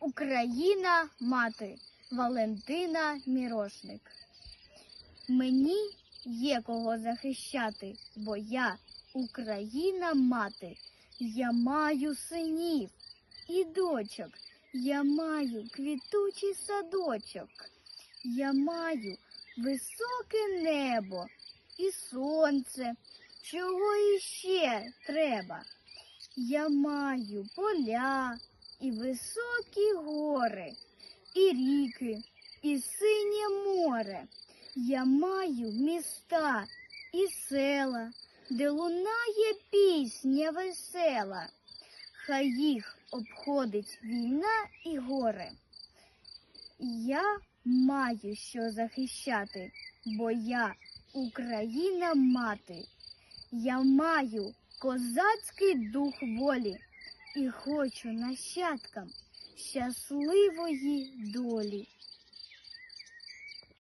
Україна мати Валентина Мірошник. Мені є кого захищати, бо я Україна мати. Я маю синів і дочок. Я маю квітучий садочок. Я маю високе небо і сонце. Чого іще треба? Я маю поля і високі гори, і ріки, і синє море. Я маю міста і села, де лунає пісня весела. Хай їх обходить війна і горе. Я маю що захищати, бо я Україна мати. Я маю козацький дух волі і хочу нащадкам щасливої долі.